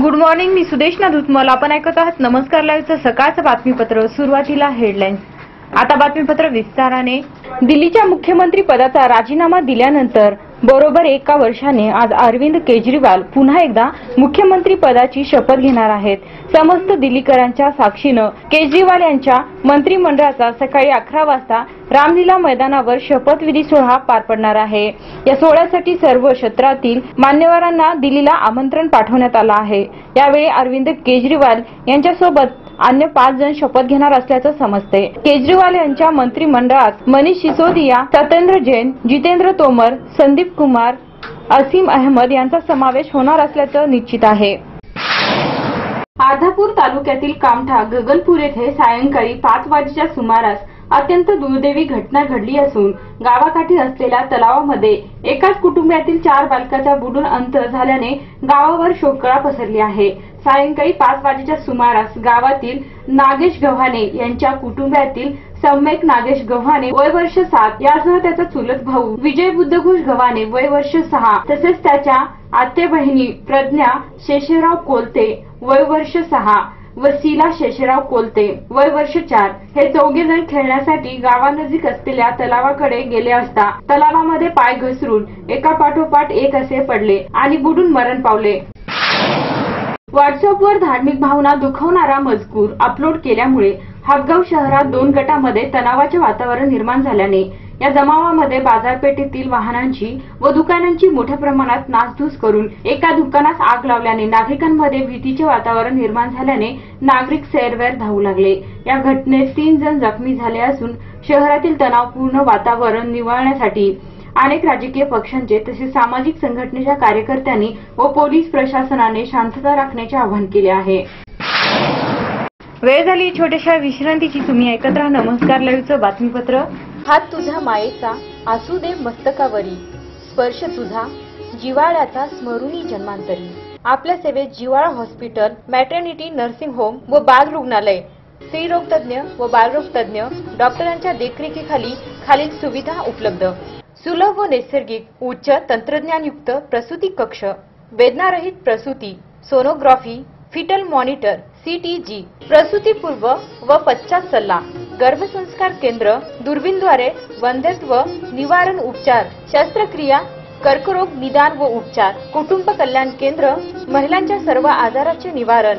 Good morning मी सुदेशना धुतमल आपण ऐकत आहात नमस्कार लाईव्हचं सकाळचं बातमीपत्र. सुरुवातीला हेडलाईन्स आता बातमीपत्र विस्ताराने. दिल्लीच्या मुख्यमंत्री पदाचा राजीनामा दिल्यानंतर बरोबर एका वर्षाने आज अरविंद केजरीवाल पुन्हा एकदा मुख्यमंत्री पदाची शपथ घेणार आहेत. समस्त दिल्लीकरांच्या साक्षीनं केजरीवाल यांच्या मंत्रिमंडळाचा सकाळी अकरा वाजता रामलीला मैदानावर शपथविधी सोहळा पार पडणार आहे. या सोहळ्यासाठी सर्व क्षेत्रातील मान्यवरांना दिल्लीला आमंत्रण पाठवण्यात आलं आहे. यावेळी अरविंद केजरीवाल यांच्यासोबत अन्य पाच जण शपथ घेणार असल्याचं समजते. केजरीवाल यांच्या मंत्रिमंडळात मनीष सिसोदिया सत्येंद्र जैन जितेंद्र तोमर संदीप कुमार असीम अहमद यांचा समावेश होणार असल्याचं निश्चित आहे. अर्धापूर तालुक्यातील कामठा गगनपूर येथे सायंकाळी पाच वाजेच्या सुमारास अत्यंत दुर्दैवी घटना घडली असून गावाकाठी असलेल्या तलावामध्ये एकाच कुटुंबातील चार बालकाचा बुडून अंत झाल्याने गावावर शोककळा पसरली आहे. सायंकाळी पाच वाजेच्या सुमारास गावातील नागेश गव्हाणे यांच्या कुटुंबातील सम्यक नागेश गव्हाणे वय वर्ष सात यासह त्याचा चुलत भाऊ विजय बुद्धघोष गव्हाणे वय वर्ष सहा तसेच त्याच्या आते बहिणी प्रज्ञा शेषराव कोलते वय वर्ष सहा व सीला शेषराव कोलते वय वर्ष चार हे चौघे जण खेळण्यासाठी गावानजीक असलेल्या तलावाकडे गेले असता तलावामध्ये पाय घसरून एका पाठोपाठ एक असे पडले आणि बुडून मरण पावले. व्हॉट्सअपवर धार्मिक भावना दुखवणारा मजकूर अपलोड केल्यामुळे हातगाव शहरात दोन गटामध्ये तणावाचे वातावरण निर्माण झाल्याने या जमावामध्ये बाजारपेठेतील वाहनांची व दुकानांची मोठ्या प्रमाणात नासधूस करून एका दुकानास आग लावल्याने नागरिकांमध्ये भीतीचे वातावरण निर्माण झाल्याने नागरिक सैरवैर धावू लागले. या घटनेत तीन जण जखमी झाले असून शहरातील तणावपूर्ण वातावरण निवळण्यासाठी अनेक राजकीय पक्षांचे तसेच सामाजिक संघटनेच्या कार्यकर्त्यांनी व पोलीस प्रशासनाने शांतता राखण्याचे आवाहन केले आहे. वेळ झाली छोट्याशा विश्रांतीची. तुम्ही ऐकत राहा नमस्कार लाईव्हचं बातमीपत्र. हात तुझ्या मायेचा असू दे मस्तकावरी. स्पर्श तुझा जिवाळ्याचा स्मरुनी जन्मांतरी. आपल्या सेवेत जिवाळा हॉस्पिटल मॅटर्निटी नर्सिंग होम व बाल रुग्णालय. स्त्रीरोग तज्ञ व बालरोग तज्ञ डॉक्टरांच्या देखरेखीखाली खालील सुविधा उपलब्ध. सुलभ व नैसर्गिक उच्च तंत्रज्ञानयुक्त प्रसूती कक्ष वेदनारहित प्रसूती सोनोग्राफी फिटल मॉनिटर सीटीजी प्रसूतीपूर्व व पश्चात सल्ला गर्भसंस्कार केंद्र दुर्बीनद्वारे वंध्यत्व निवारण उपचार शस्त्रक्रिया कर्करोग निदान व उपचार कुटुंब कल्याण केंद्र महिलांच्या सर्व आजाराचे निवारण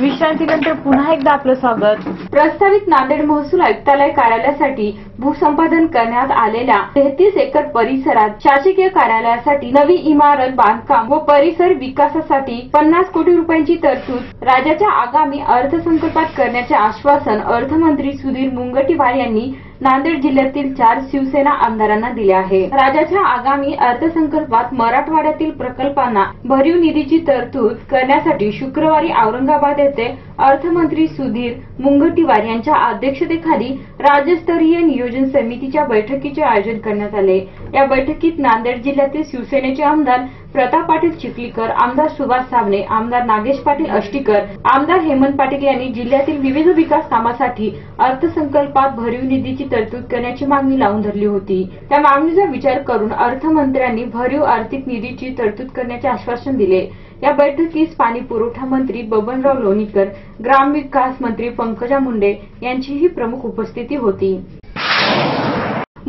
विश्रांतीनंतर पुन्हा एकदा आपलं स्वागत. प्रस्तावित नांदेड महसूल आयुक्तालय कार्यालयासाठी भूसंपादन करण्यात आलेल्या तेहतीस एकर परिसरात शासकीय कार्यालयासाठी नवी इमारत बांधकाम व परिसर विकासासाठी पन्नास कोटी रुपयांची तरतूद राज्याच्या आगामी अर्थसंकल्पात करण्याचे आश्वासन अर्थमंत्री सुधीर मुनगंटीवार यांनी नांदेड जिल्ह्यातील चार शिवसेना आमदारांना दिले आहे. राज्याच्या आगामी अर्थसंकल्पात मराठवाड्यातील प्रकल्पांना भरीव निधीची तरतूद करण्यासाठी शुक्रवारी औरंगाबाद येथे अर्थमंत्री सुधीर मुनगंटीवार यांच्या अध्यक्षतेखाली राज्यस्तरीय नियोजन नियोजन समितीच्या बैठकीचे आयोजन करण्यात आले. या बैठकीत नांदेड जिल्ह्यातील शिवसेनेचे आमदार प्रताप पाटील चिखलीकर आमदार सुभाष साबणे आमदार नागेश पाटील अष्टीकर आमदार हेमंत पाटील यांनी जिल्ह्यातील विविध विकास कामासाठी अर्थसंकल्पात भरीव निधीची तरतूद करण्याची मागणी लावून धरली होती. त्या मागणीचा विचार करून अर्थमंत्र्यांनी भरीव आर्थिक निधीची तरतूद करण्याचे आश्वासन दिले. या बैठकीस पाणी पुरवठा मंत्री बबनराव लोणीकर ग्रामविकास मंत्री पंकजा मुंडे यांचीही प्रमुख उपस्थिती होती.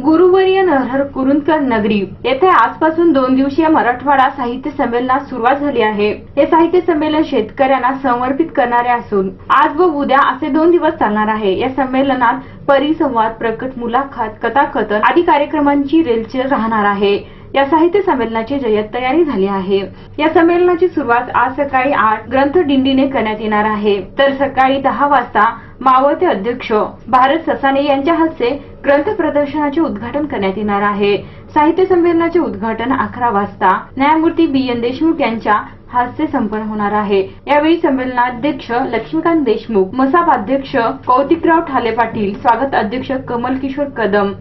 गुरुवर्य नरहर कुरुंदकर नगरी. येथे आजपासून दोन दिवसीय मराठवाडा साहित्य संमेलनास सुरुवात झाली आहे. हे साहित्य संमेलन शेतकऱ्यांना समर्पित करणारे असून आज व उद्या असे दोन दिवस चालणार आहे. या संमेलनात परिसंवाद प्रकट मुलाखत कथाकथन आदी कार्यक्रमांची रेलचेल राहणार आहे. या साहित्य संमेलनाची जय्यत तयारी झाली आहे. या संमेलनाची सुरुवात आज सकाळी आठ ग्रंथ दिंडीने करण्यात येणार आहे. तर सकाळी दहा वाजता मावळते अध्यक्ष भारत ससाने यांच्या हस्ते ग्रंथ प्रदर्शनाचे उद्घाटन करण्यात येणार आहे. साहित्य संमेलनाचे उद्घाटन अकरा वाजता न्यायमूर्ती बी एन देशमुख यांच्या हस्ते संपन्न होणार आहे. यावेळी संमेलनाध्यक्ष लक्ष्मीकांत देशमुख मसाप अध्यक्ष कौतिकराव ठाले पाटील स्वागत अध्यक्ष कमल किशोर कदम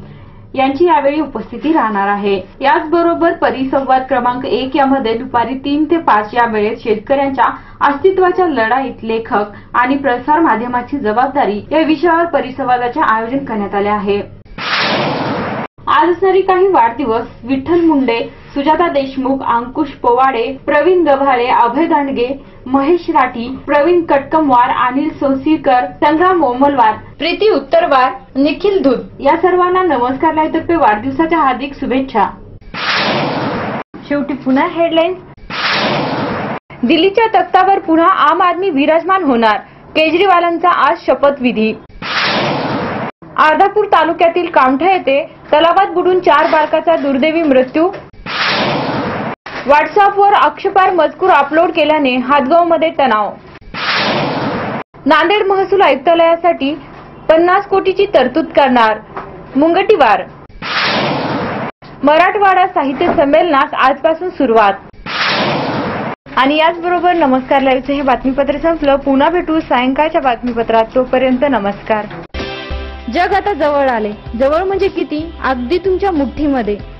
यांची यावेळी उपस्थिती राहणार आहे. याचबरोबर परिसंवाद क्रमांक एक यामध्ये दुपारी तीन ते पाच या वेळेत शेतकऱ्यांच्या अस्तित्वाच्या लढाईत लेखक आणि प्रसार माध्यमाची जबाबदारी या विषयावर परिसंवादाचे आयोजन करण्यात आले आहे. आज असणारी काही वाढदिवस विठ्ठल मुंडे सुजाता देशमुख अंकुश पोवाडे प्रवीण गव्हाळे अभय दांडगे महेश राठी प्रवीण कटकमवार अनिल सोसीकर संग्राम मोमलवार प्रीती उत्तरवार निखिल धूत. या सर्वांना नमस्कार लाईतर्फे वाढदिवसाच्या हार्दिक शुभेच्छा. शेवटी पुन्हा हेडलाईन्स दिल्लीच्या तख्तावर पुन्हा आम आदमी विराजमान होणार. केजरीवालांचा आज शपथविधी. अर्धापूर तालुक्यातील कामठा येथे तलावात बुडून चार बालकाचा दुर्दैवी मृत्यू. व्हॉट्सअपवर आक्षेपार मजकूर अपलोड केल्याने हातगावमध्ये तणाव. नांदेड महसूल आयुक्तालयासाठी पन्नास कोटीची तरतूद करणार मुंगटीवार. मराठवाडा साहित्य संमेलनास आजपासून सुरुवात. आणि याचबरोबर नमस्कार लाईव्हचं हे बातमीपत्र संपलं. पुन्हा भेटू सायंकाळच्या बातमीपत्रात. तोपर्यंत नमस्कार. जग आता जवळ आले. जवळ म्हणजे किती? अगदी तुमच्या मुठ्ठीमध्ये.